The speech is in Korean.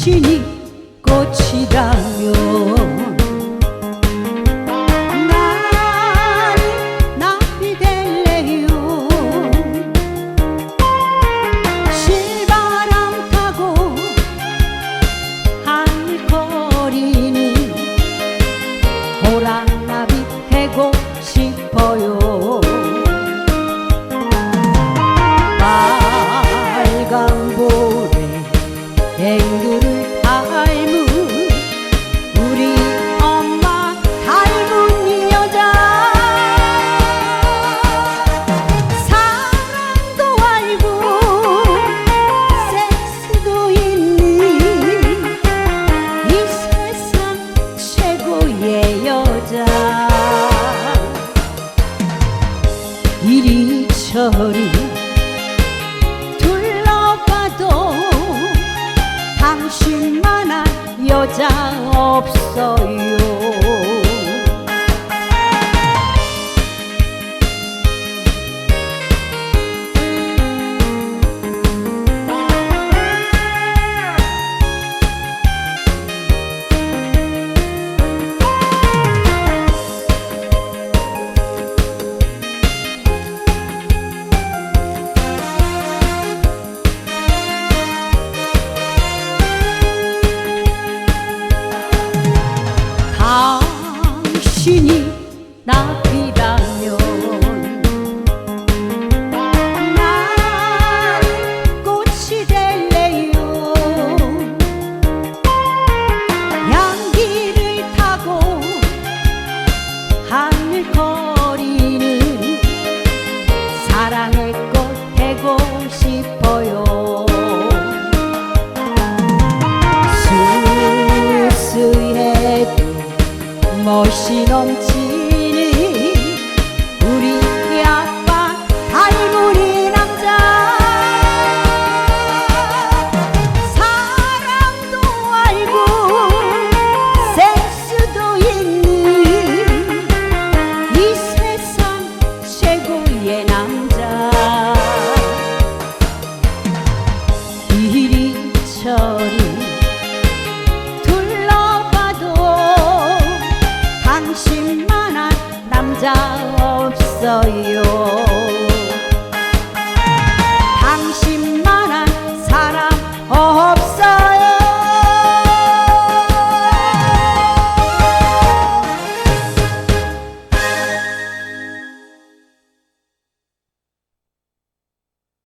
당신이 꽃이라면 그 줄을 알무 우리 엄마 닮은 여자. 사랑도 알고 섹스도 있는 이 세상 최고의 여자. 이리 저리 여자 없어요. 许你那疲石の 관심만한 남자 없어요.